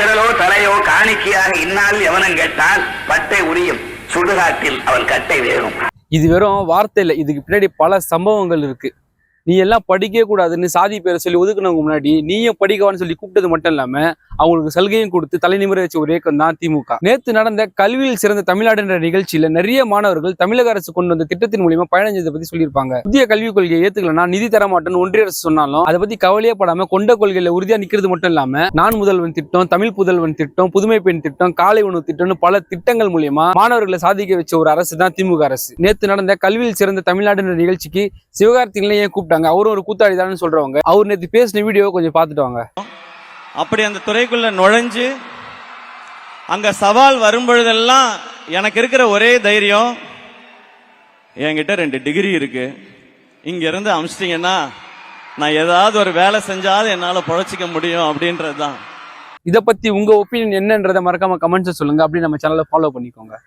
விரலோ தலையோ காணிக்கையாக இந்நாள் எவனும் கேட்டால் பட்டை உரியும். சுடுகாட்டில் அவன் கட்டை வேகும். இது வெறும் வார்த்தை இல்லை இதுக்கு பின்னாடி பல சம்பவங்கள் இருக்கு. நீ எல்லாம் படிக்கவே கூடாதுன்னு சாதி பேரை சொல்லி ஒதுக்குனவங்க முன்னாடி நீயும் படிக்கவான்னு சொல்லி கூப்பிட்டது மட்டும் இல்லாம அவங்களுக்கு சலுகையும் கொடுத்து தலைநிமிர வச்ச ஒரு இயக்கம் தான் திமுக. நேத்து நடந்த கல்வியில் சிறந்த தமிழ்நாடுன்ற நிகழ்ச்சியில நிறைய மாணவர்கள் தமிழக அரசு கொண்டு வந்த திட்டத்தின் மூலியமா பயணம் செய்ததை பத்தி சொல்லியிருப்பாங்க. புதிய கல்விக் கொள்கையை ஏத்துக்கலனா நிதி தர மாட்டேன்னு ஒன்றிய அரசு சொன்னாலும் அதை பத்தி கவலையே படாம கொண்ட கொள்கையில உறுதியா நிக்கிறது மட்டும் இல்லாம நான் முதல்வன் திட்டம் தமிழ் புதல்வன் திட்டம் புதுமை பெண் திட்டம் காலை உணவு திட்டம்னு பல திட்டங்கள் மூலியமா மாணவர்களை சாதிக்க வச்ச ஒரு அரசு தான் திமுக அரசு. நேத்து நடந்த கல்வியில் சிறந்த தமிழ்நாடுன்ற நிகழ்ச்சிக்கு சிவகார்த்திகளையும் கூப்பிட்டாங்க? கூப்பிட்டாங்க அவரும் ஒரு கூத்தாடிதான்னு சொல்றவங்க. அவர் நேத்து பேசின வீடியோ கொஞ்சம் பார்த்துட்டு வாங்க. அப்படி அந்த துறைக்குள்ள நுழைஞ்சு அங்க சவால் வரும்பொழுதெல்லாம் எனக்கு இருக்கிற ஒரே தைரியம் என்கிட்ட ரெண்டு டிகிரி இருக்கு. இங்க இருந்து அமிச்சிட்டீங்கன்னா நான் ஏதாவது ஒரு வேலை செஞ்சாலும் என்னால பொழைச்சிக்க முடியும் அப்படின்றது தான் இதை பத்தி உங்க ஒப்பீனியன் என்னன்றதை மறக்காம கமெண்ட்ஸ் சொல்லுங்க. அப்படி நம்ம சேனலை ஃபாலோ பண்ணிக்கோங்க.